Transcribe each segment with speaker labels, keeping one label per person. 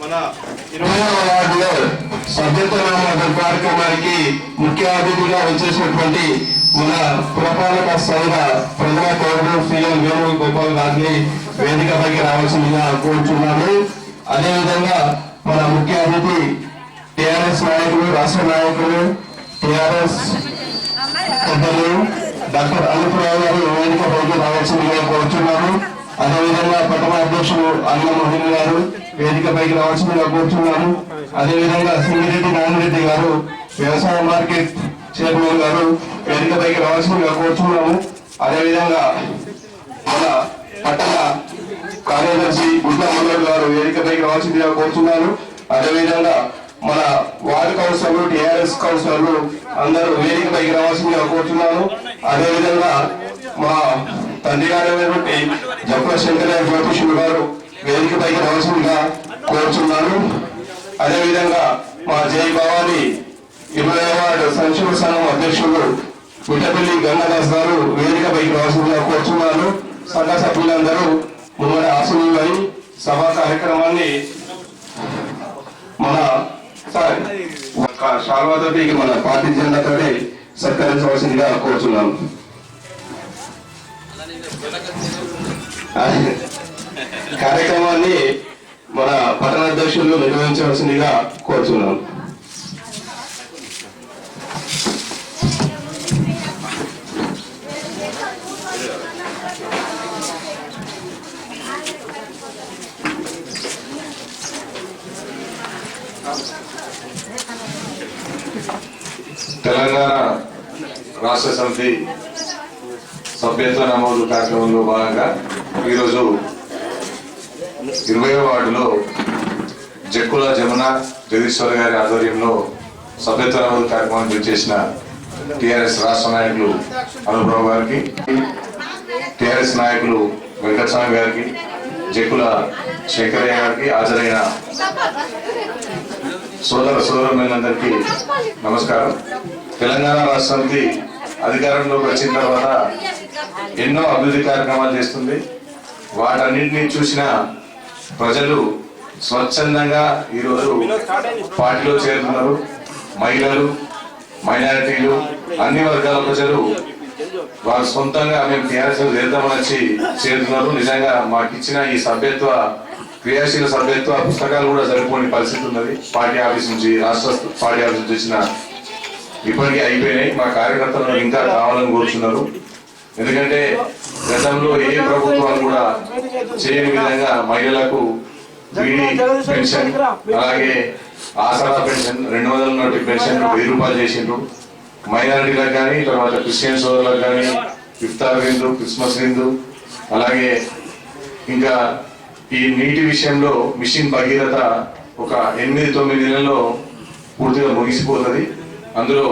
Speaker 1: మన ఇరవై
Speaker 2: వార్డులో సభ్యత్వ కార్యక్రమానికి ముఖ్య అతిథిగా వచ్చేసినటువంటి మన పురపాలక సంఘ ప్రథమ పౌరుడు శ్రీఎల్ వేణుగోపాల్ గారిని వేదికపైకి రావాల్సిందిగా కోరుచున్నాను. అదేవిధంగా మన ముఖ్య అతిథి టిఆర్ఎస్ నాయకులు రాష్ట్ర నాయకులు టిఆర్ఎస్ పెద్దలు డాక్టర్ అల్లుపురావు గారు వేదికపైకి రావాల్సిందిగా కోరుచున్నాను. అదేవిధంగా పట్టణ అధ్యక్షులు అన్న మోహన్ గారు వేదికపైకి రావాల్సిందిగా కోరుచున్నాను. అదేవిధంగా సింగిరెడ్డి నాగిరెడ్డి గారు వ్యవసాయ మార్కెట్ చైర్మన్ గారు వేదికపైకి రావాల్సిందిగా కోరుచున్నాము అదేవిధంగా మన పట్టణ కార్యదర్శి గుడ్ల ముల్లర్ గారు వేదికపైకి రావాల్సిందిగా కోరుచున్నాను. అదేవిధంగా మన వార్డు కౌన్సిలర్లు టిఆర్ఎస్ కౌన్సిలర్లు అందరూ వేదికపైకి రావాల్సిందిగా కోరుతున్నాను. అదేవిధంగా మా తండ్రి గారైనటువంటి జప్ప శంకర జ్యోతిషులు గారు వేదికపైకి రావాల్సిందిగా కోరుచున్నాను. అదేవిధంగా మా జై భవాని ఇరవై వార్డు సంక్షేమ సంఘం అధ్యక్షుడు పుట్టపల్లి గంగాదాస్ గారు వేదికపైకి రావాల్సిందిగా కోరుతున్నాను సంఘ సభ్యులందరూ ముందు ఆశీనులై సభా కార్యక్రమాన్ని మన శాల్వాతోటి మన పార్టీ జెండాతోటి సత్కరించవలసిందిగా కోరుచున్నాను. కార్యక్రమాన్ని మన పట్టణ అధ్యక్షులు నిర్వహించవలసిందిగా కోరుచున్నాను.
Speaker 3: తెలంగాణ రాష్ట్ర సమితి సభ్యత్వ నమోదు కార్యక్రమంలో భాగంగా ఈరోజు ఇరవై వార్డులో జక్కుల జమున జగదీశ్వర్ గారి ఆధ్వర్యంలో సభ్యత్వ నమోదు కార్యక్రమాన్ని చేసిన టిఆర్ఎస్ రాష్ట్ర నాయకులు అనుభవ గారికి టిఆర్ఎస్ నాయకులు వెంకటస్వామి గారికి జక్కుల శంకరయ్య గారికి హాజరైన సోదర సోదరులందరికీ నమస్కారం. తెలంగాణ రాష్ట్రానికి అధికారంలోకి వచ్చిన తర్వాత ఎన్నో అభివృద్ధి కార్యక్రమాలు చేస్తుంది. వాటన్నింటినీ చూసిన ప్రజలు స్వచ్ఛందంగా ఈరోజు పార్టీలో చేరుతున్నారు. మహిళలు మైనారిటీలు అన్ని వర్గాల ప్రజలు వారు సొంతంగా మేము టీఆర్ఎస్ చేద్దామని వచ్చి చేరుతున్నారు. నిజంగా మాకు ఇచ్చిన ఈ సభ్యత్వ క్రియాశీల సభ్యత్వ పుస్తకాలు కూడా సరిపోని పరిస్థితి ఉన్నది. పార్టీ ఆఫీస్ నుంచి రాష్ట్ర పార్టీ ఆఫీస్ నుంచి వచ్చిన ఇప్పటికీ అయిపోయినాయి. మా కార్యకర్తలు ఇంకా కావాలని కోరుచున్నారు. ఎందుకంటే గతంలో ఏ ప్రభుత్వాలు కూడా చేయని విధంగా మహిళలకు బీడీ పెన్షన్ అలాగే ఆసరా పెన్షన్ రెండు వందల నోటి పెన్షన్ వెయ్యి రూపాయలు చేసిండ్రు. మైనారిటీలకు కానీ తర్వాత క్రిస్టియన్ సోదరులకు కానీ ఇఫ్తార్ విందు క్రిస్మస్ విందు అలాగే ఇంకా ఈ నీటి విషయంలో మిషన్ భగీరథ ఒక ఎనిమిది తొమ్మిది నెలల్లో పూర్తిగా ముగిసిపోతుంది. అందులో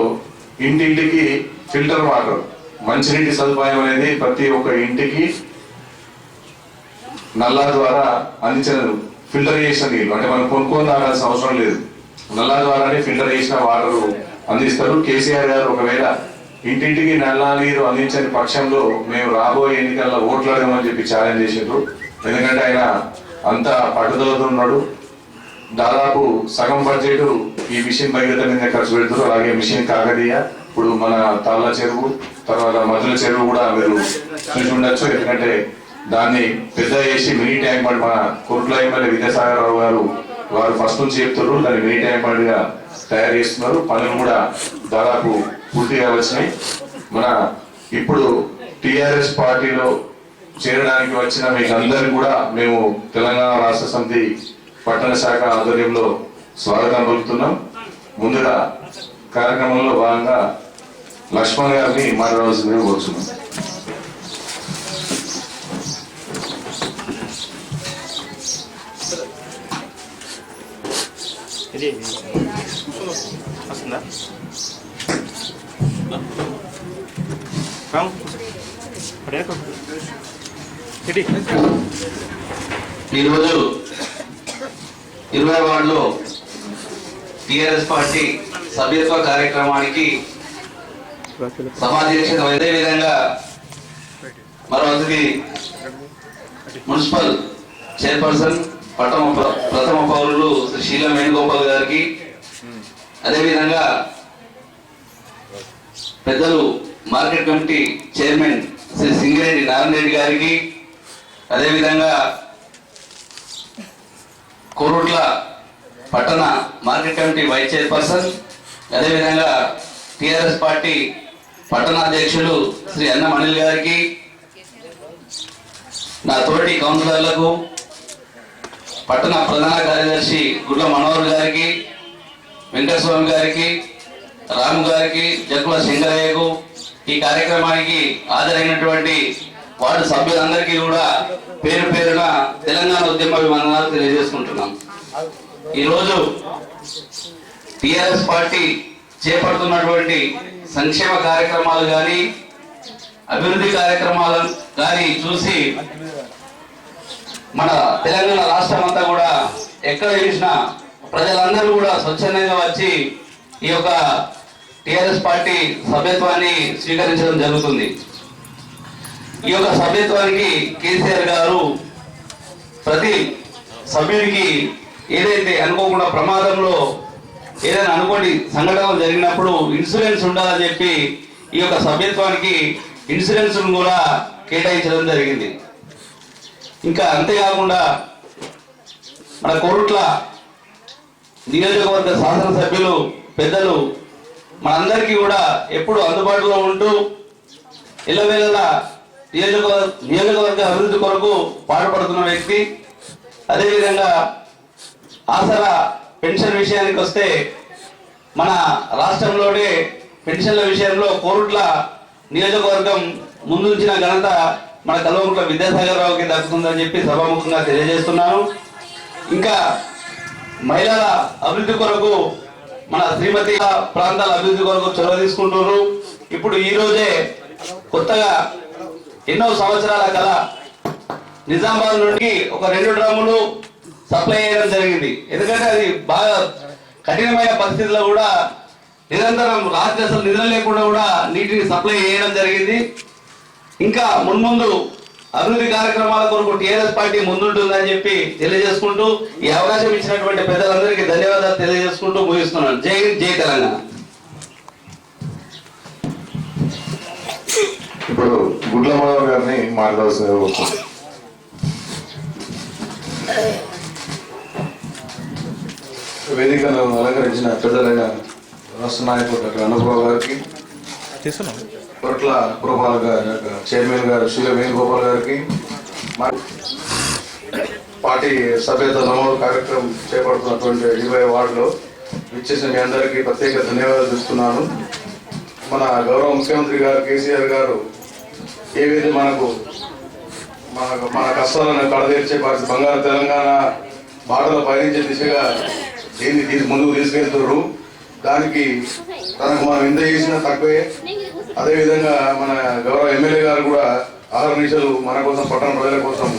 Speaker 3: ఇంటింటికి ఫిల్టర్ వాటర్ మంచినీటి సదుపాయం అనేది ప్రతి ఒక్క ఇంటికి నల్లా ద్వారా అందించిన ఫిల్టర్ చేసిన నీళ్ళు అంటే మనం కొనుక్కొని తాగాల్సిన అవసరం లేదు. నల్లా ద్వారానే ఫిల్టర్ చేసిన వాటర్ అందిస్తారు. కేసీఆర్ గారు ఒకవేళ ఇంటింటికి నల్లా నీరు అందించని పక్షంలో మేము రాబోయే ఎన్నికల్లో ఓట్లు అడగమని చెప్పి ఛాలెంజ్ చేసిండ్రు. ఎందుకంటే ఆయన అంత పట్టుదలతో ఉన్నాడు. దాదాపు సగం బడ్జెట్ ఈ మిషన్ భగీరథ మీద ఖర్చు పెడుతారు అలాగే మిషన్ కాకతీయ ఇప్పుడు మన తాళ్ళ చెరువు తర్వాత మధుల చెరువు కూడా మీరు చూసి ఉండొచ్చు. ఎందుకంటే దాన్ని పెద్ద చేసి మినీ ట్యాంక్ బండ్ మన కోట్ల ఎమ్మెల్యే విద్యాసాగర్ రావు గారు వారు ఫస్ట్ నుంచి చెప్తున్నారు. దాన్ని మినీ ట్యాంక్ బండ్గా తయారు చేస్తున్నారు. పనులు కూడా దాదాపు పూర్తిగా వచ్చినాయి. మన ఇప్పుడు టిఆర్ఎస్ పార్టీలో చేరడానికి వచ్చిన మీకు అందరికి కూడా మేము తెలంగాణ రాష్ట్ర సమితి పట్టణ శాఖ ఆధ్వర్యంలో స్వాగతం పలుకుతున్నాం. ముందుగా కార్యక్రమంలో భాగంగా
Speaker 4: లక్ష్మణ్ గారిని మాట్లాడవలసిందిగా కోరుచున్నాం
Speaker 5: ఇది వస్తుందా?
Speaker 6: ఈరోజు ఇరవై వార్డులో టిఆర్ఎస్ పార్టీ సభ్యత్వ కార్యక్రమానికి సమాధ్యక్షత అదే విధంగా మరో అతిథి మున్సిపల్ చైర్పర్సన్ పట్టణ ప్రథమ పౌరులు శ్రీ శీలం వేణుగోపాల్ గారికి. అదేవిధంగా పెద్దలు market committee chairman Shri Singireddy Narayana Reddy గారికి అదేవిధంగా కోరుట్ల పట్టణ మార్కెట్ కమిటీ వైస్ చైర్పర్సన్ అదేవిధంగా టీఆర్ఎస్ పార్టీ పట్టణాధ్యక్షులు శ్రీ అన్న అనిల్ గారికి నా తోటి కౌన్సిలర్లకు పట్టణ ప్రధాన కార్యదర్శి గుడ్ల మనోహర్ గారికి వెంకటస్వామి గారికి రాము గారికి జక్కుల శంకరయ్యకు ఈ కార్యక్రమానికి హాజరైనటువంటి వార్డు సభ్యులందరికీ కూడా పేరు పేరున తెలంగాణ ఉద్యమ అభిమానాలు తెలియజేసుకుంటున్నాం. ఈరోజు టిఆర్ఎస్ పార్టీ చేపడుతున్నటువంటి సంక్షేమ కార్యక్రమాలు కానీ అభివృద్ధి కార్యక్రమాలు కానీ చూసి మన తెలంగాణ రాష్ట్రం అంతా కూడా ఎక్కడ చూసినా ప్రజలందరూ కూడా స్వచ్ఛందంగా వచ్చి ఈ యొక్క టిఆర్ఎస్ పార్టీ సభ్యత్వాన్ని స్వీకరించడం జరుగుతుంది. ఈ యొక్క సభ్యత్వానికి కేసీఆర్ గారు ప్రతి సభ్యుడికి ఏదైతే అనుకోకుండా ప్రమాదంలో ఏదైనా అనుకోని సంఘటనలు జరిగినప్పుడు ఇన్సూరెన్స్ ఉండాలని చెప్పి ఈ యొక్క సభ్యత్వానికి ఇన్సూరెన్స్ కూడా కేటాయించడం జరిగింది. ఇంకా అంతేకాకుండా మన కోరుట్ల నియోజకవర్గ శాసనసభ్యులు పెద్దలు మనందరికీ కూడా ఎప్పుడు అందుబాటులో ఉంటూ ఇళ్ళవేళ నియోజకవర్గ నియోజకవర్గ అభివృద్ధి కొరకు పాటుపడుతున్న వ్యక్తి. అదేవిధంగా ఆసరా పెన్షన్ విషయానికి వస్తే మన రాష్ట్రంలోనే పెన్షన్ల విషయంలో కోరుట్ల నియోజకవర్గం ముందుంచిన ఘనత మన కల్వకుంట్ల విద్యాసాగర్ రావుకి దక్కుతుందని చెప్పి సభాముఖంగా తెలియజేస్తున్నాను. ఇంకా మహిళల అభివృద్ధి కొరకు మన శ్రీమతి ప్రాంతాల అభివృద్ధి కొరకు చొరవ తీసుకుంటున్నారు. ఇప్పుడు ఈరోజే కొత్తగా ఎన్నో సంవత్సరాల కల నిజామాబాద్ నుండి ఒక రెండు డ్రమ్ములు సప్లై చేయడం జరిగింది. ఎందుకంటే అది బాగా కఠినమైన పరిస్థితుల్లో కూడా నిరంతరం రాత్రి అసలు నిద్ర లేకుండా కూడా నీటిని సప్లై చేయడం జరిగింది. ఇంకా మున్ముందు అభివృద్ధి కార్యక్రమాల కొరకు టీఆర్ఎస్ పార్టీ ముందుంటుందని చెప్పి తెలియజేసుకుంటూ ఈ అవకాశం ఇచ్చినటువంటి పెద్దలందరికీ ధన్యవాదాలు తెలియజేసుకుంటూ ముగిస్తున్నాను. జై జై తెలంగాణ.
Speaker 4: ఇప్పుడు గుడ్ల మనోహర్ గారిని మాట్లాడాల్సిన వస్తుంది వేదికను అలంకరించిన పెద్దలైన రాష్ట్ర నాయకుడు డాక్టర్ అనుభవ గారికి
Speaker 7: పొట్ల
Speaker 4: కొట్ల పురపాలక గారి చైర్మన్ గారు శ్రీ వేణుగోపాల్ గారికి పార్టీ సభ్యత నమోదు కార్యక్రమం చేపడుతున్నటువంటి ఇరవై వార్డులో విచ్చేసిన మీ అందరికీ ప్రత్యేక ధన్యవాదాలు ఇస్తున్నాను మన గౌరవ ముఖ్యమంత్రి గారు కేసీఆర్ గారు ఏవైతే మనకు మన మన కష్టాలను కడదీర్చే పరిస్థితి బంగారు తెలంగాణ బాటలో పయనించే దిశగా దీన్ని తీసి ముందుకు తీసుకెళ్తున్నారు దానికి తనకు మనం ఎంత చేసినా తక్కువే. అదేవిధంగా మన గౌరవ ఎమ్మెల్యే గారు కూడా ఆహార నిషాలు మన కోసం పట్టణ ప్రజల కోసం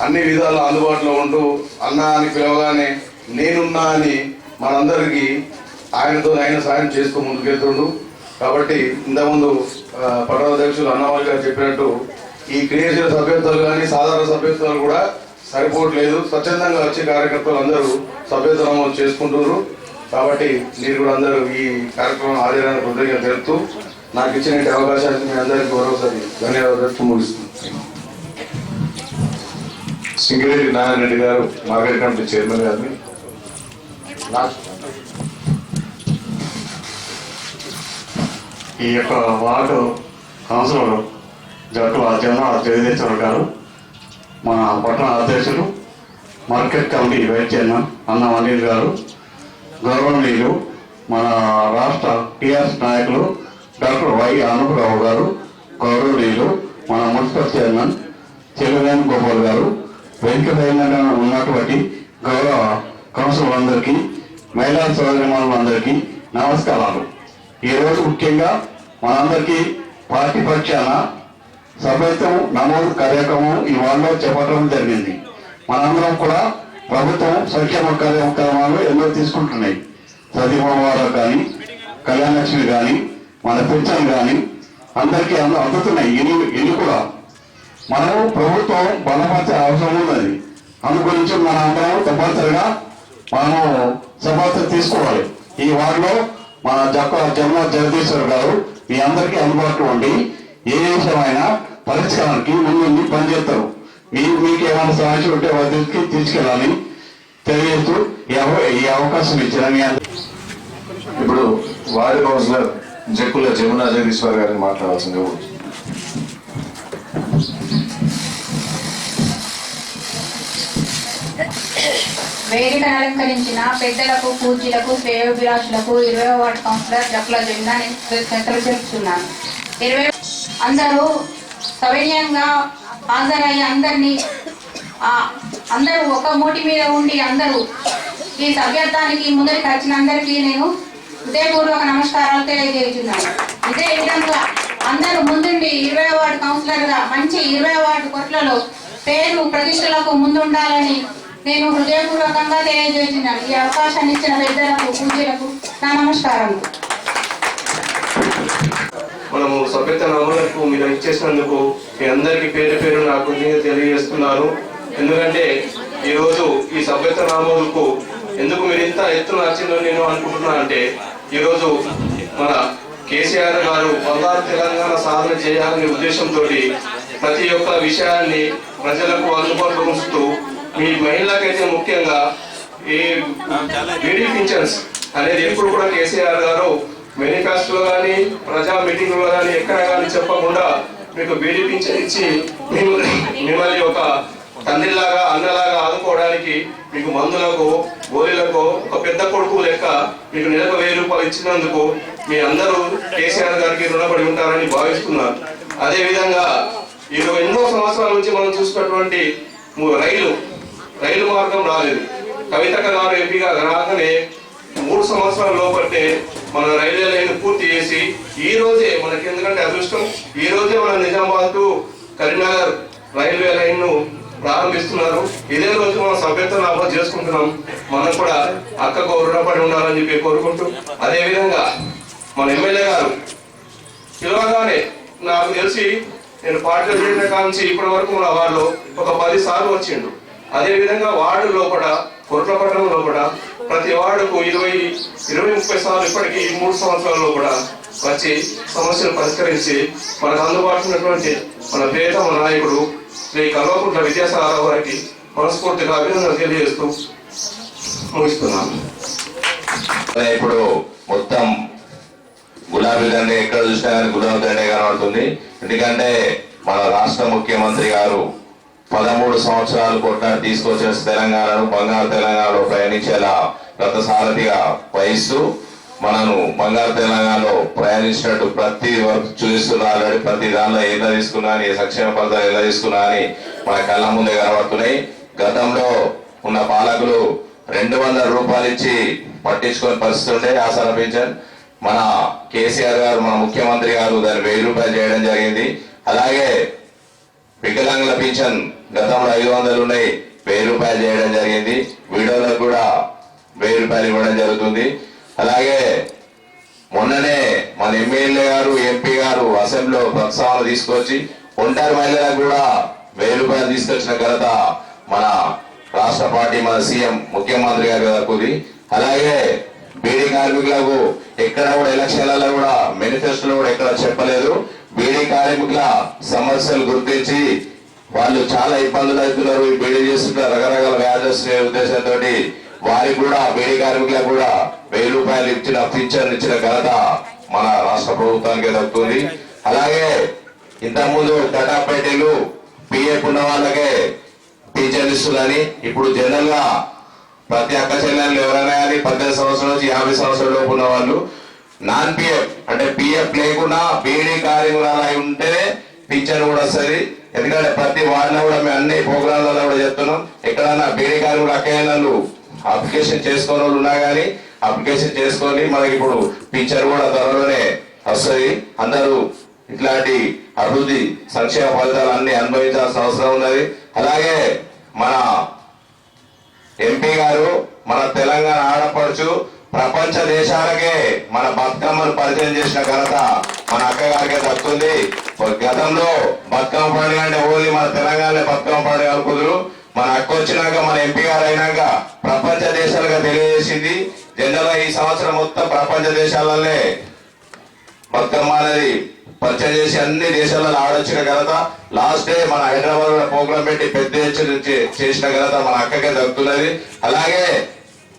Speaker 4: అన్ని విధాలు అందుబాటులో ఉంటూ అన్నా అని పిలవగానే నేనున్నా అని మనందరికీ ఆయనతో ఆయన సాయం చేస్తూ ముందుకెళ్తుండు కాబట్టి ఇంతకుముందు ఆ, పట్టణ అధ్యక్షులు అన్నవాళ్ళు గారు చెప్పినట్టు ఈ క్రియాశీల సభ్యత్వాలు కానీ సాధారణ సభ్యత్వాలు కూడా సరిపోవట్లేదు. స్వచ్ఛందంగా వచ్చే కార్యకర్తలు అందరూ సభ్యత్వం చేసుకుంటున్నారు. కాబట్టి మీరు కూడా అందరూ ఈ కార్యక్రమం హాజరైన హృదయంగా తెలుపుతూ నాకు ఇచ్చిన అవకాశాన్ని మీ అందరికీ మరోసారి ధన్యవాదాలు ముగిస్తున్నాను. సింగిరెడ్డి నారాయణ రెడ్డి గారు మార్కెట్ కమిటీ చైర్మన్ గారిని.
Speaker 8: ఈ యొక్క వార్డు కౌన్సిలర్ జట్టు అధ్యయన జగదీశ్వర గారు మన పట్టణ అధ్యక్షులు మార్కెట్ కమిటీ వైస్ చైర్మన్ అన్న అనిల్ గారు గౌరవనీయులు మన రాష్ట్ర టీఆర్ఎస్ నాయకులు డాక్టర్ వై ఆనందరావు గారు గౌరవనీయులు మన మున్సిపల్ చైర్మన్ చెల్లవేణి గోపాల్ గారు వెంకటయ్య ఉన్నటువంటి గౌరవ కౌన్సిలర్ అందరికీ మహిళా సోదరిమణులందరికీ నమస్కారాలు. ఈరోజు ముఖ్యంగా మనందరికీ పార్టీ పక్షాన సభ్యత్వం నమోదు కార్యక్రమం ఈ వాళ్ళలో చెప్పడం జరిగింది. మనందరం కూడా ప్రభుత్వం సంక్షేమ కార్యక్రమాలు ఎన్నో తీసుకుంటున్నాయి. సతీమవారు కానీ కళ్యాణలక్ష్మి కానీ మన పెన్షన్ కానీ అందరికీ అంద అందుతున్నాయి. ఇల్లు ఇల్లు కూడా. మనము ప్రభుత్వం బలపరిచే అవసరం ఉన్నది. అందుగురించి మన అందరం తప్పనిసరిగా మనము సభ్యత తీసుకోవాలి. ఈ వార్డులో మన జక్క జన్మ జగదీశ్వర్ గారు మీ అందరికీ అందుబాటులో ఉండి ఏ విషయమైనా పరిష్కారానికి ముందుండి పనిచేస్తారు. మీరు మీకు ఏమైనా సమస్య ఉంటే వారికి తీసుకెళ్ళాలి తెలియజేస్తూ ఈ అవకాశం ఇచ్చిన మీ
Speaker 3: ఇప్పుడు వార్డు కౌన్సిలర్ జక్కుల జమున జగదీశ్వర్ గారిని మాట్లాడాల్సింది.
Speaker 9: వేదికను అలంకరించిన పెద్దలకు పూజలకు శ్రేయోభిలాషులకు ఇరవై వార్డు కౌన్సిలర్ జప్ల జెండా నేను కృతజ్ఞతలు తెలుపుతున్నాను ఇరవై అందరూ సవినయంగా హాజరయ్యి అందరినీ అందరూ ఒక మూటి మీద ఉండి అందరూ ఈ సభ్యత్వానికి ముందరికి వచ్చిన అందరికీ నేను హృదయపూర్వక నమస్కారాలు తెలియజేస్తున్నాను. ఇదే విధంగా అందరూ ముందుండి ఇరవై వార్డు కౌన్సిలర్గా మంచి ఇరవై వార్డు కొట్లలో పేరు ప్రతిష్టలకు ముందుండాలని నేను హృదయపూర్వకంగా తెలియజేస్తున్నాను. ఈ అవకాశాన్ని ఇచ్చిన పెద్దలకు పూజలకు నా నమస్కారం.
Speaker 1: మనము సభ్యత నమలకు మీరు ఇచ్చేసినందుకు మీ అందరికీ పేరు పేరు నా కృతజ్ఞత తెలియజేస్తున్నాను. ఎందుకంటే ఈరోజు ఈ సభ్యత నమోదుకు ఎందుకు మీరు ఇంత ఎత్తున వచ్చిందో నేను అనుకుంటున్నా అంటే ఈరోజు మన కేసీఆర్ గారు బంగారు తెలంగాణ సాధన చేయాలనే ఉద్దేశంతో ప్రతి ఒక్క విషయాన్ని ప్రజలకు అందుబాటులో ఉంచుతూ మీ మహిళలకైతే ముఖ్యంగా ఈ బీడీ పింఛన్స్ అనేది ఎప్పుడు కూడా కేసీఆర్ గారు మేనిఫెస్టోలో కానీ ప్రజా మీటింగ్లో కానీ ఎక్కడ కానీ చెప్పకుండా మీకు బీడీ పింఛన్ ఇచ్చి మిమ్మల్ని మిమ్మల్ని ఒక తండ్రిలాగా అన్నలాగా ఆదుకోవడానికి మీకు మందులకు గోళీలకు ఒక పెద్ద కొడుకు లెక్క మీకు నెలకు వెయ్యి రూపాయలు ఇచ్చినందుకు మీ అందరూ కేసీఆర్ గారికి రుణపడి ఉంటారని భావిస్తున్నారు. అదేవిధంగా ఈరోజు ఎన్నో సంవత్సరాల నుంచి మనం చూసినటువంటి రైలు రైలు మార్గం రాలేదు. కవిత గారు ఎంపీగా రాగానే మూడు సంవత్సరాల లోపట్టే మన రైల్వే లైన్ పూర్తి చేసి ఈ రోజే మనకి ఎందుకంటే అదృష్టం ఈ రోజే మన నిజామాబాద్ టు కరీంనగర్ రైల్వే లైన్ను ప్రారంభిస్తున్నారు. ఇదే రోజు మనం సభ్యత్వం నమోదు చేసుకుంటున్నాం. మనం కూడా అక్కకు రుణపడి ఉండాలని చెప్పి కోరుకుంటూ అదే విధంగా మన ఎమ్మెల్యే గారు పిలవగానే నాకు తెలిసి నేను పార్టీలో చేరిన నుంచి ఇప్పటి వరకు మన వాళ్ళు ఒక పది సార్లు వచ్చిండు. అదే విధంగా వార్డు లోపల కొట్లపట్నం లోపల ప్రతి వార్డుకు ఇరవై ఇరవై ముప్పై సార్లు ఇప్పటికీ మూడు సంవత్సరాల లోపల వచ్చి సమస్యలు పరిష్కరించి మనకు అందుబాటులో ఉన్నటువంటి మన ప్రియతమ నాయకుడు శ్రీ కల్వకుంట్ల విద్యాసాగర్ గారికి మనస్ఫూర్తిగా అభినందనలు తెలియజేస్తూ ముగిస్తున్నాను.
Speaker 10: ఇప్పుడు మొత్తం గులాబీ దండే ఎక్కడ చూసినా కానీ గులాబీ దండే కనబడుతుంది. ఎందుకంటే మన రాష్ట్ర ముఖ్యమంత్రి గారు పదమూడు సంవత్సరాలు కొట్ట తీసుకొచ్చిన తెలంగాణను బంగారు తెలంగాణలో ప్రయాణించేలా రథసారథిగా వహిస్తూ మనను బంగారు తెలంగాణలో ప్రయాణించినట్టు ప్రతి వర్క్ చూపిస్తున్నా ఆల్రెడీ. ప్రతి దానిలో ఎలా తీసుకున్నా అని ఏ సంక్షేమ పథకాలు ఎలా తీసుకున్నా అని మన కళ్ళ ముందే కనబడుతున్నాయి. గతంలో ఉన్న పాలకులు రెండు వందల రూపాయలు ఇచ్చి పట్టించుకొని పరిస్థితి ఉండే ఆసరా పెంచారు మన కేసీఆర్ గారు మన ముఖ్యమంత్రి గారు దాన్ని వెయ్యి రూపాయలు చేయడం జరిగింది. అలాగే వికలాంగుల పింఛన్ గతంలో ఐదు వందలు ఉన్నాయి. వెయ్యి రూపాయలు చేయడం జరిగింది. వీడియోలకు కూడా వెయ్యి రూపాయలు ఇవ్వడం జరుగుతుంది. అలాగే మొన్ననే మన ఎమ్మెల్యే గారు ఎంపీ గారు అసెంబ్లీలో ప్రస్తావన తీసుకొచ్చి ఒంటరి మహిళలకు కూడా వెయ్యి రూపాయలు తీసుకొచ్చిన ఘనత మన రాష్ట్ర పార్టీ మన సీఎం ముఖ్యమంత్రి గారి దక్కుది అలాగే బీడీ కార్మికులకు ఎక్కడ కూడా ఎలక్షన్లలో కూడా మేనిఫెస్టోలో కూడా ఎక్కడ చెప్పలేదు. బీడీ కార్మికుల సమస్యలు గుర్తించి వాళ్ళు చాలా ఇబ్బందులు అవుతున్నారు ఈ బీడీ చేస్తున్న రకరకాల వ్యాధులు వస్తున్నాయి. ఉద్దేశంతో వారికి కూడా వేడి కార్మికులకు కూడా వెయ్యి రూపాయలు ఇచ్చిన పింఛన్ ఇచ్చిన ఘనత మన రాష్ట్ర ప్రభుత్వానికి దక్కుతుంది. అలాగే ఇంతకుముందు పేటీలు పిఎఫ్ ఉన్న వాళ్ళకే పింఛన్ ఇస్తుందని ఇప్పుడు జనరల్గా ప్రతి అక్క చెల్లెళ్ళు ఎవరైనా కానీ పద్దెనిమిది సంవత్సరాల నుంచి యాభై సంవత్సరాల లోపు ఉన్న వాళ్ళు నాన్ పిఎఫ్ అంటే పిఎఫ్ లేకుండా బీడీ కార్యక్రమాలు అయి ఉంటేనే టీచర్ కూడా వస్తుంది. ఎందుకంటే ప్రతి వార్డులో కూడా మేము అన్ని ప్రోగ్రాంలలో కూడా చెప్తున్నాం ఎక్కడన్నా బీడీ కార్మికులు అక్కయ్యలు అప్లికేషన్ చేసుకునే వాళ్ళు ఉన్నా కానీ అప్లికేషన్ చేసుకొని మనకి ఇప్పుడు టీచర్ కూడా త్వరలోనే వస్తుంది. అందరూ ఇట్లాంటి అభివృద్ధి సంక్షేమ ఫలితాలు అన్ని అనుభవించాల్సిన అవసరం ఉన్నది. అలాగే మన ఎంపీ గారు మన తెలంగాణ ఆడపడుచు ప్రపంచ దేశాలకే మన బతుకమ్మను పరిచయం చేసిన ఘనత మన అక్క గారికే దక్కుతుంది. గతంలో బతుకమ్మ పండుగ అంటే ఓన్లీ మన తెలంగాణ బతుకమ్మ పండుగ కుదురు. మన అక్క వచ్చినాక మన ఎంపీ గారు అయినాక ప్రపంచ దేశాలుగా తెలియజేసింది. జనరల్గా ఈ సంవత్సరం మొత్తం ప్రపంచ దేశాలనే బతుకమ్మ అనేది పరిచయం చేసి అన్ని దేశాలలో ఆడొచ్చిన ఘనత. లాస్ట్ డే మన హైదరాబాద్లో ప్రోగ్రామ్ పెట్టి పెద్ద చేసిన ఘనత మన అక్కకే దక్కుతున్నది. అలాగే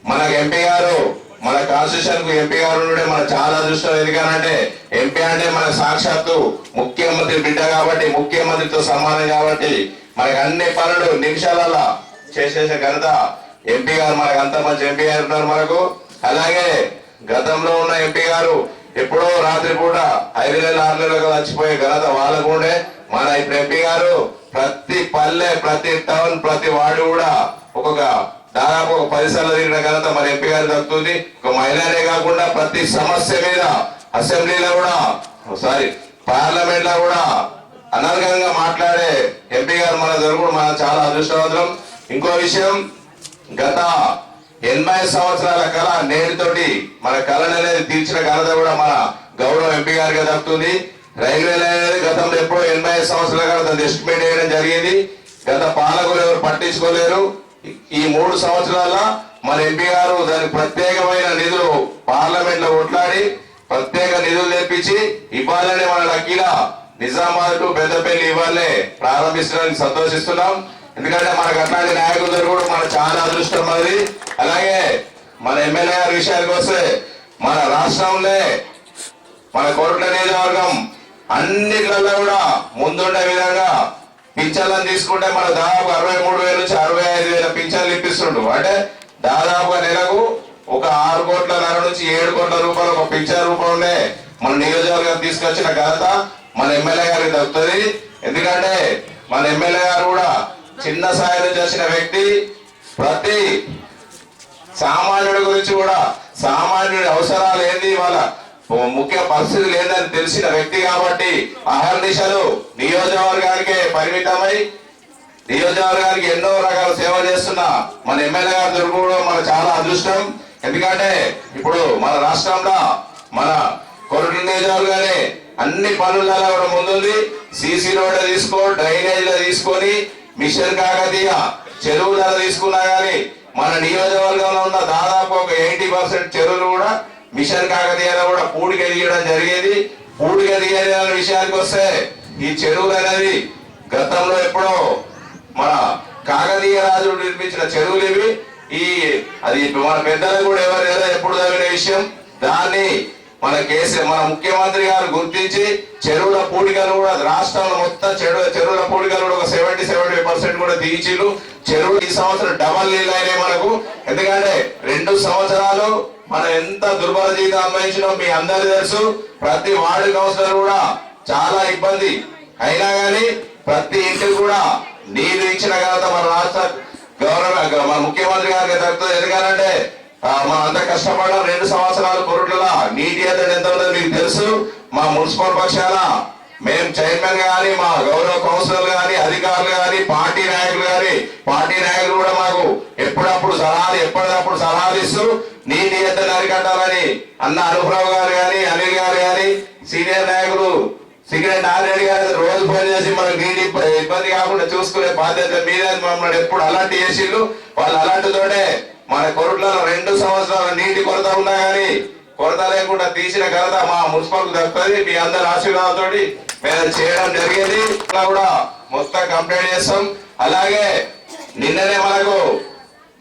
Speaker 10: మన ఎంపీ గారు మన కాన్స్టిట్యూషన్ ఎంపీ గారు ఉండే మన చాలా అదృష్టం. ఎందుకనంటే ఎంపీ అంటే మన సాక్షాత్తు ముఖ్యమంత్రి బిడ్డ కాబట్టి ముఖ్యమంత్రితో సమానం కాబట్టి మనకి అన్ని పనులు నిమిషాలలో చేసేసే ఘనత ఎంపీ గారు. మనకు అంత మంచి ఎంపీ గారు ఉన్నారు మనకు. అలాగే గతంలో ఉన్న ఎంపీ గారు ఎప్పుడో రాత్రి పూట ఐదు నెలలు ఆరు నెలలకు చచ్చిపోయే ఘనత వాళ్ళకు ఉండే. మన ఇప్పుడు ఎంపీ గారు ప్రతి పల్లె ప్రతి టౌన్ ప్రతి వార్డు కూడా ఒక్కొక్క దాదాపు ఒక పదిసార్లు తిరిగిన ఘనత మన ఎంపీ గారు దక్కుతుంది ఒక మహిళనే కాకుండా ప్రతి సమస్య మీద అసెంబ్లీలో కూడా సారీ పార్లమెంట్లో కూడా అనర్గంగా మాట్లాడే ఎంపీ గారు మన దొరుకుడు మన చాలా అదృష్టవంతం ఇంకో విషయం గత ఎనభై సంవత్సరాల కళ నేటితోటి మన కళను అనేది తీర్చిన ఘనత కూడా మన గౌరవ ఎంపీ గారికి దక్కుతుంది రైల్వే లైన్ అనేది గతంలో ఎప్పుడో ఎనభై సంవత్సరాల కళ ఎస్టిమేట్ చేయడం జరిగింది. గత పాలకులు ఎవరు పట్టించుకోలేరు. ఈ- మూడు సంవత్సరాల మన ఎంపీ గారు దానికి ప్రత్యేకమైన నిధులు పార్లమెంట్లో కొట్లాడి ప్రత్యేక నిధులు తెప్పించి ఇవ్వాలని మన లక్కీల నిజామాబాద్ టు పెద్దపల్లి ఇవ్వాలనే ప్రారంభించడానికి సంతోషిస్తున్నాం. ఎందుకంటే మనకు అట్లాంటి నాయకులు కూడా మన చాలా అదృష్టం అది అలాగే మన ఎమ్మెల్యే గారి విషయానికి వస్తే మన రాష్ట్రంలో మన కోట్ల నియోజకవర్గం అన్నిట్లలో కూడా ముందుండే విధంగా పింఛన్లను తీసుకుంటే మన దాదాపు అరవై మూడు వేల నుంచి అరవై ఐదు వేల పింఛన్లు ఇప్పిస్తుండు. అంటే దాదాపుగా నెలకు ఒక ఆరు కోట్ల నెల నుంచి ఏడు కోట్ల రూపాయలు ఒక పింఛన్ రూపంలో మన నియోజకవర్గం తీసుకొచ్చిన ఘనత మన ఎమ్మెల్యే గారికి దక్కుతుంది. ఎందుకంటే మన ఎమ్మెల్యే గారు కూడా చిన్న స్థాయిలో చేసిన వ్యక్తి ప్రతి సామాన్యుడి గురించి కూడా సామాన్యుడి అవసరాలు ఏంది వాళ్ళ ముఖ్య పరిస్థితి లేదని తెలిసిన వ్యక్తి కాబట్టి అహర్నిశలు నియోజకవర్గానికే పరిమితమై నియోజకవర్గానికి ఎన్నో రకాల సేవ చేస్తున్న మన ఎమ్మెల్యే గారు దొరకడం మన చాలా అదృష్టం. ఎందుకంటే ఇప్పుడు మన రాష్ట్రంలో మన కొరటి నియోజకవర్గానే అన్ని పనులలో కూడా ముందుంది. సీసీ రోడ్లు తీసుకో డ్రైనేజ్ తీసుకొని మిషన్ కాకతీయ చెరువులలో తీసుకున్నా కానీ మన నియోజకవర్గంలో ఉన్న దాదాపు ఒక ఎయిటీ పర్సెంట్ చెరువులు కూడా మిషన్ కాకతీయలో కూడా పూడికి ఎదిగడం జరిగేది. పూడికి ఎదిగేది విషయానికి వస్తే ఈ చెరువులు అనేది గతంలో ఎప్పుడో మన కాకతీయ రాజులు నిర్మించిన చెరువులు ఇవి. ఈ అది మన పెద్దలు కూడా ఎవరు లేదా ఎప్పుడు తగిన విషయం. దాన్ని మన కేసీ మన ముఖ్యమంత్రి గారు గుర్తించి చెరువుల పూడికలు కూడా రాష్ట్రంలో మొత్తం చెరువు చెరువుల పూడికలు కూడా ఒక సెవెంటీ సెవెంటీ పర్సెంట్ కూడా దిగిచిలు చెరువులు ఈ సంవత్సరం డబల్ నీళ్ళు అయినాయి మనకు. ఎందుకంటే రెండు సంవత్సరాలు మనం ఎంత దుర్బల జీవితం అనుభవించినాం మీ అందరికీ తెలుసు. ప్రతి వార్డు కౌన్సిలర్ కూడా చాలా ఇబ్బంది. అయినా కానీ ప్రతి ఇంటికి కూడా నీరు ఇచ్చిన ఘనత మన రాష్ట్ర గవర్నమెంట్ మన ముఖ్యమంత్రి గారికి దక్కుతుంది. ఎందుకంటే మనం అంత కష్టపడడం. రెండు సంవత్సరాలు కొరట్ల నీటి ఎద్దడి ఎంత ఉందో మీకు తెలుసు. మా మున్సిపల్ పక్షాల మేము చైర్మన్ గాని మా గౌరవ కౌన్సిలర్ గాని అధికారులు గాని పార్టీ పార్టీ నాయకులు కూడా మాకు ఎప్పుడప్పుడు సలహాలు ఎప్పటికప్పుడు సలహాలు ఇస్తూ నీ ఎద్దడి నరికట్టాలని అన్న అనుభరావు గారు కానీ అనిల్ గారు కానీ సీనియర్ నాయకులు సిగరెట్ నారెడ్డి గారు రోజు ఫోన్ చేసి మనకు నీటి ఇబ్బంది కాకుండా చూసుకునే బాధ్యత మీద మమ్మల్ని ఎప్పుడు అలాంటి చేసిళ్ళు వాళ్ళు అలాంటి తోటే మన కొరట్లలో రెండు సంవత్సరాల నీటి కొరత ఉన్నా కానీ కొరత లేకుండా తీసిన ఘనత మా మున్సిపల్ దక్కుతుంది. మీ అందరి ఆశీర్వాదంతో మేము చేయడం జరిగేది. కూడా మొత్తం కంప్లైంట్ చేస్తాం. అలాగే నిన్ననే మనకు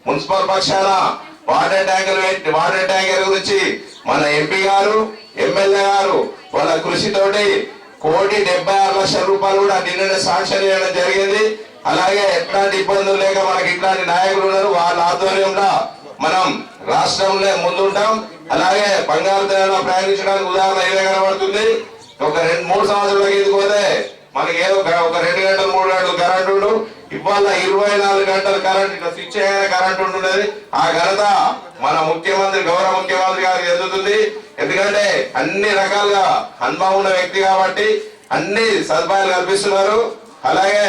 Speaker 10: మున్సిపల్ పక్షాన వాటర్ ట్యాంకర్ వాటర్ ట్యాంకర్ గురించి మన ఎంపీ గారు ఎమ్మెల్యే గారు వాళ్ళ కృషితోటి కోటి డెబ్బై ఆరు లక్షల రూపాయలు కూడా నిన్ననే సాంక్షన్ చేయడం జరిగింది. అలాగే ఎట్లాంటి ఇబ్బందులు లేక మనకి ఇట్లాంటి నాయకులు ఉన్నారు. వాళ్ళ ఆధ్వర్యంలో మనం రాష్ట్రంలో ముందుంటాం. అలాగే బంగారు తెలంగాణ ప్రయాణించడానికి ఉదాహరణ ఏదే కనబడుతుంది. ఒక రెండు మూడు సంవత్సరాల కింద పోతే మనకి ఏదో ఒక- ఒక రెండు గంటలు మూడు గంటలు కరెంట్ ఉండు. ఇవాళ ఇరవై నాలుగు గంటలు కరెంట్ ఇట్లా స్విచ్ అయిన కరెంట్ ఉంటున్నది. ఆ ఘనత మన ముఖ్యమంత్రి గౌరవ ముఖ్యమంత్రి గారికి చెందుతుంది. ఎందుకంటే అన్ని రకాలుగా అనుభవం ఉన్న వ్యక్తి కాబట్టి అన్ని సదుపాయాలు కల్పిస్తున్నారు. అలాగే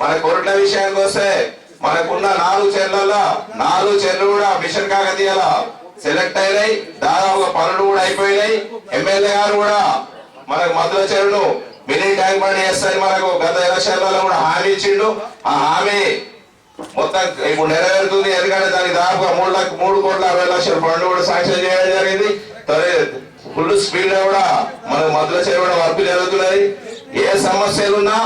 Speaker 10: మన కొరట్ల విషయానికి వస్తే మనకున్న నాలుగు చెర్లలో నాలుగు చెర్లు కూడా మిషన్ కాకతీయాల సెలెక్ట్ అయినాయి. దాదాపు పనులు కూడా అయిపోయినాయి. ఎమ్మెల్యే గారు కూడా మనకు మధుర చెరువును మినీ ట్యాంక్ బండ్ చేస్తారని మనకు. గత ఎలక్షన్లలో కూడా హామీ ఇచ్చిండు. ఆ హామీ మొత్తం ఇప్పుడు నెరవేరుతుంది. ఎందుకంటే దానికి దాదాపుగా మూడు లక్ష మూడు కోట్ల అరవై లక్షల ఫండ్ కూడా శాంక్షన్ చేయడం జరిగింది. ఫుల్ స్పీడ్ కూడా మనకు మధుర చెరువు వర్క్ జరుగుతున్నది. ఏ సమస్యలున్నా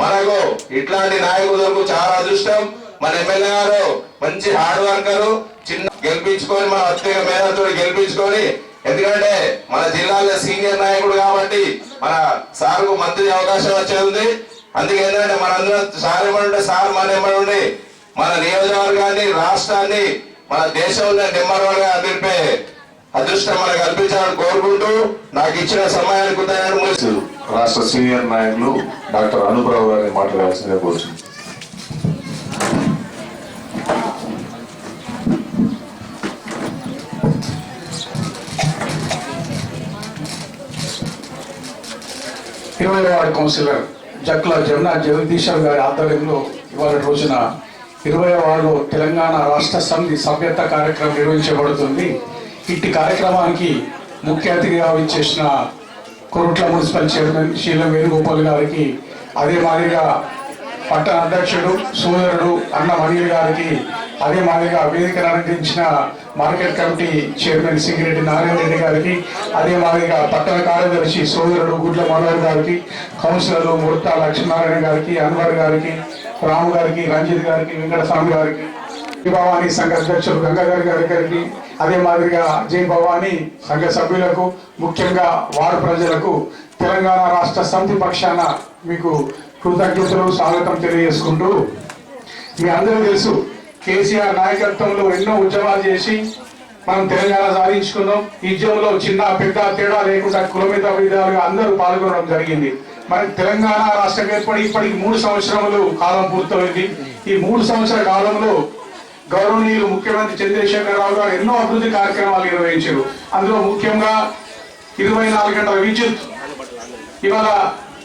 Speaker 10: మనకు ఇట్లాంటి నాయకులకు చాలా అదృష్టం. మన ఎమ్మెల్యే గారు మంచి హార్డ్ వర్కర్ చిన్న గెలిపించుకొని మన అత్యక మేధతో గెలిపించుకొని ఎందుకంటే మన జిల్లాలో సీనియర్ నాయకుడు కాబట్టి మన సార్కు మంత్రి అవకాశం వచ్చేది ఉంది. అందుకే ఏంటంటే మనందరం సార్ ఏమంటే సార్ మన ఏమండి మన నియోజకవర్గాన్ని రాష్ట్రాన్ని మన దేశంలో నెంబర్ వన్గా నిలిపే అదృష్టం మనకు కల్పించాలని కోరుకుంటూ నాకు ఇచ్చిన సమయానికి కృతజ్ఞతలు
Speaker 3: రాష్ట్ర సీనియర్ నాయకులు డాక్టర్ అనుప్రావు గారిని మాట్లాడాల్సిందే కోరుతుంది
Speaker 11: ఇరవై వార్డు కౌన్సిలర్ జక్ల జమునా జగదీశ్వర్ గారి ఆధ్వర్యంలో ఇవాళ రోజున ఇరవై వార్డు తెలంగాణ రాష్ట్ర సమితి సభ్యత కార్యక్రమం నిర్వహించబడుతుంది. ఇట్టి కార్యక్రమానికి ముఖ్య అతిథిగా విచ్చేసిన కొరుట్ల మున్సిపల్ చైర్మన్ శీలం వేణుగోపాల్ గారికి అదే మాదిరిగా పట్టణ అధ్యక్షుడు సోదరుడు అన్న మణిల్ గారికి అదే మాదిరిగా వేదికను అలంకరించిన market committee chairman Singireddy Narayana Reddy గారికి అదే మాదిరిగా పట్టణ కార్యదర్శి సోదరుడు గుడ్ల మనోహర్ గారికి కౌన్సిలర్లు ముడతా లక్ష్మీనారాయణ గారికి అన్వర్ గారికి రాము గారికి రంజిత్ గారికి వెంకటస్వామి గారికి జై భవానీ సంఘ అధ్యక్షులు గంగాధర్ గారి గారికి అదే మాదిరిగా జై భవానీ సంఘ సభ్యులకు ముఖ్యంగా వార్డు ప్రజలకు తెలంగాణ రాష్ట్ర సమితి పక్షాన మీకు కృతజ్ఞతలు స్వాగతం తెలియజేసుకుంటూ మీ అందరూ తెలుసు కేసీఆర్ నాయకత్వంలో ఎన్నో ఉద్యమాలు చేసి మనం తెలంగాణ సాధించుకున్నాం. ఈ ఉద్యమంలో చిన్న పెద్ద తేడా లేకుండా కులమిత విధాలుగా అందరూ పాల్గొనడం జరిగింది. మరి తెలంగాణ రాష్ట్రం ఏర్పడి ఇప్పటికి మూడు సంవత్సరములు కాలం పూర్తయింది. ఈ మూడు సంవత్సరాల కాలంలో గౌరవనీయులు ముఖ్యమంత్రి చంద్రశేఖరరావు గారు ఎన్నో అభివృద్ధి కార్యక్రమాలు నిర్వహించారు. అందులో ముఖ్యంగా ఇరవై నాలుగు గంటల విద్యుత్ ఇవాళ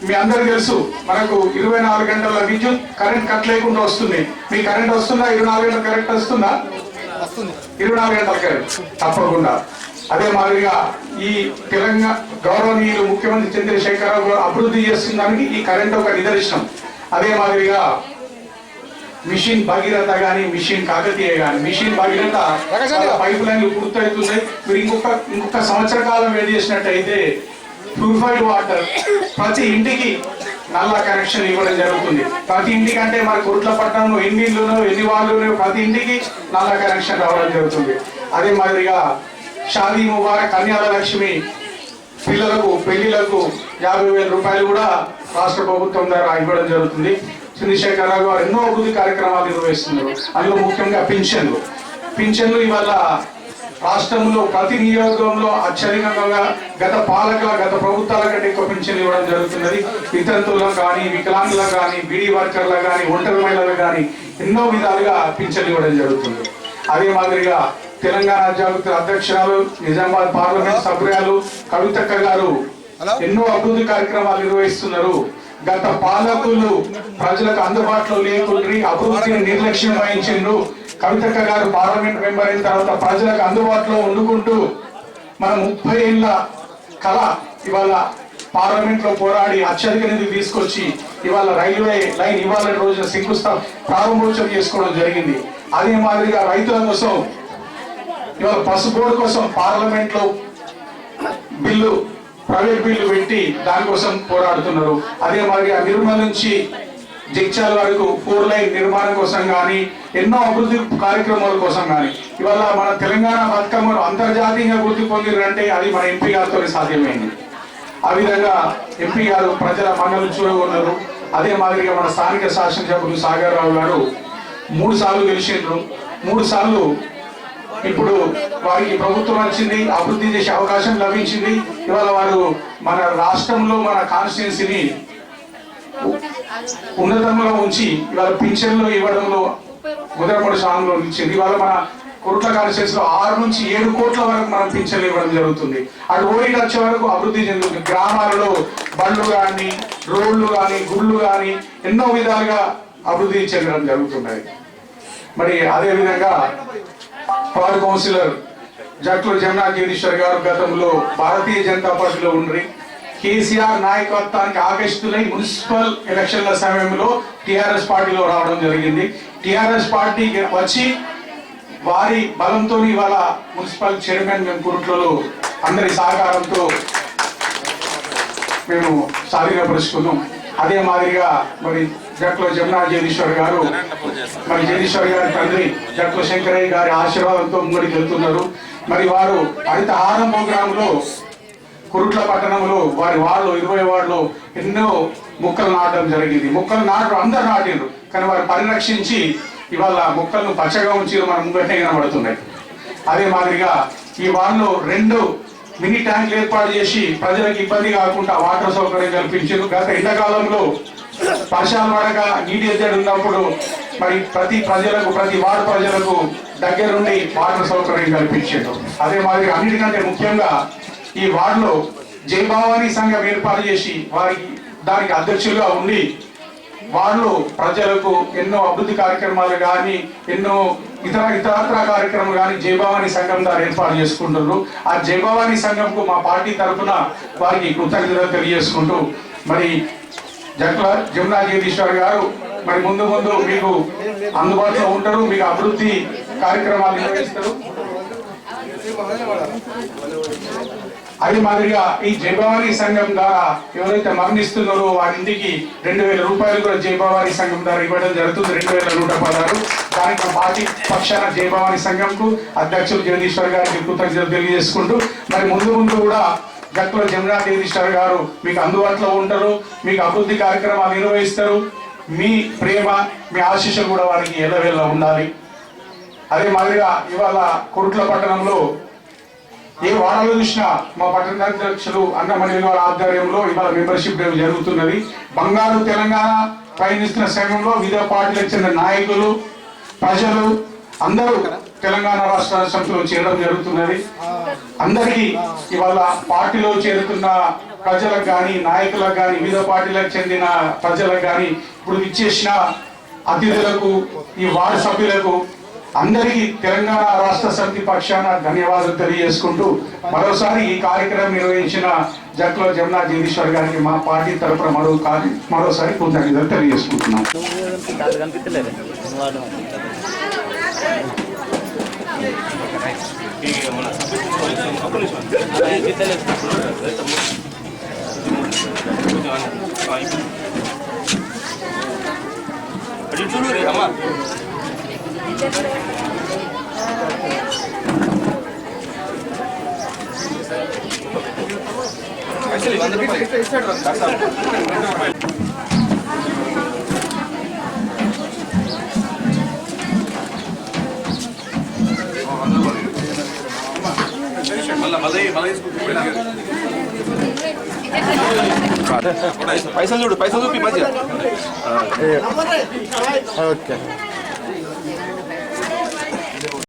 Speaker 11: మీ అందరికీ తెలుసు మనకు ఇరవై నాలుగు గంటల విద్యుత్ కరెంట్ కట్ లేకుండా వస్తుంది. మీ కరెంట్ వస్తుందా? ఇరవై నాలుగు గంటల కరెంట్ వస్తుందా? ఇరవై నాలుగు గంటల కరెంట్. తప్పకుండా. అదే మాదిరిగా ఈ తెలంగాణ గౌరవనీయులు ముఖ్యమంత్రి చంద్రశేఖరరావు గారు అభివృద్ధి చేస్తుందానికి ఈ కరెంట్ ఒక నిదర్శనం. అదే మాదిరిగా మిషన్ భగీరథ గాని మిషన్ కాకతీయ గాని మిషన్ భగీరథ పైప్ లైన్లు పూర్తవుతున్నాయి. మీరు ఇంకొక ఇంకొక సంవత్సర కాలం వెయిట్ చేసినట్టయితే ప్యూరిఫైడ్ వాటర్ ప్రతి ఇంటికి నల్ల కనెక్షన్ ఇవ్వడం జరుగుతుంది. ప్రతి ఇంటికి అంటే మన కుట్లపట్నంలో ఎన్ని ఇల్లునో ఎన్ని వాళ్ళు ప్రతి ఇంటికి నల్ల కనెక్షన్ రావడం జరుగుతుంది. అదే మాదిరిగా షాదీ ముబారక్ కన్యాల లక్ష్మి పిల్లలకు పెళ్ళిలకు యాభై వేల రూపాయలు కూడా రాష్ట్ర ప్రభుత్వం ద్వారా ఇవ్వడం జరుగుతుంది. చంద్రశేఖరరావు గారు ఎన్నో అభివృద్ధి కార్యక్రమాలు నిర్వహిస్తున్నారు. అందులో ముఖ్యంగా పింఛన్లు. పింఛన్లు ఇవాళ రాష్ట్రంలో ప్రతి నియోజకంలో అత్యధికంగా గత పాలకుల గత ప్రభుత్వాల కంటే ఎక్కువ పింఛన్లు ఇవ్వడం జరుగుతున్నది. వితంతువులకు కానీ వికలాంగులకు కానీ బీడీ వర్కర్లకు కానీ ఒంటరి మహిళలకు కానీ ఎన్నో విధాలుగా పింఛన్లు ఇవ్వడం జరుగుతుంది. అదే మాదిరిగా తెలంగాణ జాగృతి అధ్యక్షురాలు నిజామాబాద్ పార్లమెంట్ సభ్యురాలు కవితక్క గారు ఎన్నో అభివృద్ధి కార్యక్రమాలు నిర్వహిస్తున్నారు. గత పాలకులు ప్రజలకు అందుబాటులో లేకుండ్రి అభివృద్ధిని నిర్లక్ష్యం వహించిండ్రు. కవితక్క గారు పార్లమెంట్ మెంబర్ అయిన తర్వాత ప్రజలకు అందుబాటులో వండుకుంటూ మన ముప్పై ఏళ్ళ కళ ఇవాళ పార్లమెంట్లో పోరాడి అత్యధిక నిధి తీసుకొచ్చి ఇవాళ రైల్వే లైన్ ఇవాళ రోజున శంకుస్థాప ప్రారంభోత్సవం చేసుకోవడం జరిగింది. అదే మాదిరిగా రైతుల కోసం ఇవాళ పసుపు బోర్డు కోసం పార్లమెంట్లో బిల్లు ప్రైవేట్ బిల్లు పెట్టి దానికోసం పోరాడుతున్నారు. అదే మాదిరిగా నిర్మల్ నుంచి జగిత్యాల వరకు ఫోర్ లైన్ నిర్మాణం కోసం కానీ ఎన్నో అభివృద్ధి కార్యక్రమాల కోసం కానీ ఇవాళ మన తెలంగాణ బతుకమ్మను అంతర్జాతీయంగా గుర్తు పొందిరంటే అది మన ఎంపీ గారితో సాధ్యమైంది. ఆ విధంగా ఎంపీ గారు ప్రజల మన్నలు చూడగొన్నారు. అదే మాదిరిగా మన స్థానిక శాసనసభ్యులు సాగర్ రావు గారు మూడు సార్లు గెలిచిండ్రు. మూడు సార్లు ఇప్పుడు వారికి ప్రభుత్వం వచ్చింది అభివృద్ధి చేసే అవకాశం లభించింది. ఇవాళ వారు మన రాష్ట్రంలో మన కాన్స్టిట్యున్సీని ఉన్నతంలో ఉంచి ఇవాళ పింఛన్లు ఇవ్వడంలో ముద్రపడి స్థానంలో నిలిచింది. ఇవాళ మన కుట్ల కాన్స్టిట్యూన్స్లో ఆరు నుంచి ఏడు కోట్ల వరకు మనం పింఛన్లు ఇవ్వడం జరుగుతుంది. అటు ఓడికి వచ్చే వరకు అభివృద్ధి చెందుతుంది. గ్రామాలలో బండ్లు కానీ రోడ్లు కానీ గుళ్ళు కానీ ఎన్నో విధాలుగా అభివృద్ధి చెందడం జరుగుతున్నాయి. మరి అదే విధంగా పవర్ కౌన్సిలర్ జట్లు జమ్నా జగదీశ్వర్ గారు గతంలో భారతీయ జనతా పార్టీలో ఉండ్రి. కేసీఆర్ నాయకత్వానికి ఆకర్షితులై మున్సిపల్ ఎలక్షన్ల సమయంలో టిఆర్ఎస్ పార్టీలో రావడం జరిగింది. టిఆర్ఎస్ పార్టీకి వచ్చి వారి బలంతో ఇవాళ మున్సిపల్ చైర్మన్ మేము కురుట్లలో అందరి సహకారంతో మేము స్వాధీనపరుచుకున్నాం అదే మాదిరిగా మరి జట్లో జమునా జగదీశ్వర్ గారు మరి జగదీశ్వర్ గారి తండ్రి జట్లో శంకరయ్య గారి ఆశీర్వాదంతో ముంగడికి వెళ్తున్నారు మరి వారు హరితహారం ప్రోగ్రామ్లో కురుట్ల పట్టణంలో వారి వాళ్ళు ఇరవై వాళ్ళు ఎన్నో మొక్కలు నాటడం జరిగింది. మొక్కలు నాటడం అందరు నాటిండ్రు. కానీ వారు పరిరక్షించి ఇవాళ మొక్కలను పచ్చగా ఉంచి మన ముంగటే కనబడుతున్నాయి. అదే మాదిరిగా ఈ వాళ్ళు రెండు మినీ ట్యాంకులు ఏర్పాటు చేసి ప్రజలకు ఇబ్బంది కాకుండా వాటర్ సౌకర్యం కల్పించారు గత ఎండాకాలంలో వర్షాలు పడక నీటి ఎద్దడి ఉన్నప్పుడు మరి ప్రతి ప్రజలకు ప్రతి వార్డు ప్రజలకు దగ్గరుండి వాటర్ సౌకర్యం కల్పించారు అదే మాదిరిగా అన్నిటికంటే ముఖ్యంగా ఈ వార్డులో జయభావాని సంఘం ఏర్పాటు చేసి వారికి దానికి అధ్యక్షులుగా ఉండి వాళ్ళు ప్రజలకు ఎన్నో అభివృద్ధి కార్యక్రమాలు కానీ ఎన్నో ఇతర ఇతరత్ర కార్యక్రమాలు కానీ జయభవాని సంఘం ద్వారా ఏర్పాటు చేసుకుంటున్నారు. ఆ జయభవాని సంఘంకు మా పార్టీ తరఫున వారికి కృతజ్ఞతలు తెలియజేసుకుంటూ మరి జట్ల జమునా జగదీశ్వర్ గారు మరి ముందు ముందు మీకు అందుబాటులో ఉంటారు మీకు అభివృద్ధి కార్యక్రమాలు నిర్వహిస్తారు. అది మాదిరిగా ఈ జయభవాని సంఘం ద్వారా ఎవరైతే మరణిస్తున్నారో వారి ఇంటికి రెండు వేల రూపాయలు కూడా జయభవాని సంఘం ద్వారా ఇవ్వడం జరుగుతుంది. రెండు వేల నూట పదహారు. దానికి పార్టీ పక్షాన జయభవాని సంఘంకు అధ్యక్షులు జగదీశ్వర్ గారికి కృతజ్ఞతలు తెలియజేసుకుంటూ మరి ముందు ముందు కూడా గట్ల జమునా జగదీశ్వర్ గారు మీకు అందుబాటులో ఉంటారు మీకు అభివృద్ధి కార్యక్రమాలు నిర్వహిస్తారు. మీ ప్రేమ మీ ఆశీస్సులు కూడా వారికి ఎల్లవేళ్ళ ఉండాలి. అదే మాదిరిగా ఇవాళ కొరుట్ల పట్టణంలో ఏ వారాలు చూసినా మా పట్టణాధ్యక్షులు అన్నమణి వారి ఆధ్వర్యంలో ఇవాళ మెంబర్షిప్ డే జరుగుతున్నది. బంగారు తెలంగాణ పయనిస్తున్న సమయంలో వివిధ పార్టీలకు చెందిన నాయకులు ప్రజలు అందరూ తెలంగాణ రాష్ట్ర సమితిలో చేరడం జరుగుతున్నది. అందరికీ ఇవాళ పార్టీలో చేరుతున్న ప్రజలకు కానీ నాయకులకు కానీ వివిధ పార్టీలకు చెందిన ప్రజలకు కానీ ఇప్పుడు ఇచ్చేసిన అతిథులకు ఈ వార్డు సభ్యులకు అందరికీ తెలంగాణ రాష్ట్ర సమితి పక్షాన ధన్యవాదాలు తెలియజేసుకుంటూ మరోసారి ఈ కార్యక్రమం నిర్వహించిన జట్లో జమునా జగదీశ్వర్ గారికి మా పార్టీ తరఫున మరో కార్య- మరోసారి కృతజ్ఞతలు తెలియజేసుకుంటున్నాం.
Speaker 12: అమ్మా పైసలు చూడు పైసలు చూపి మంచిగా
Speaker 8: ఓకే.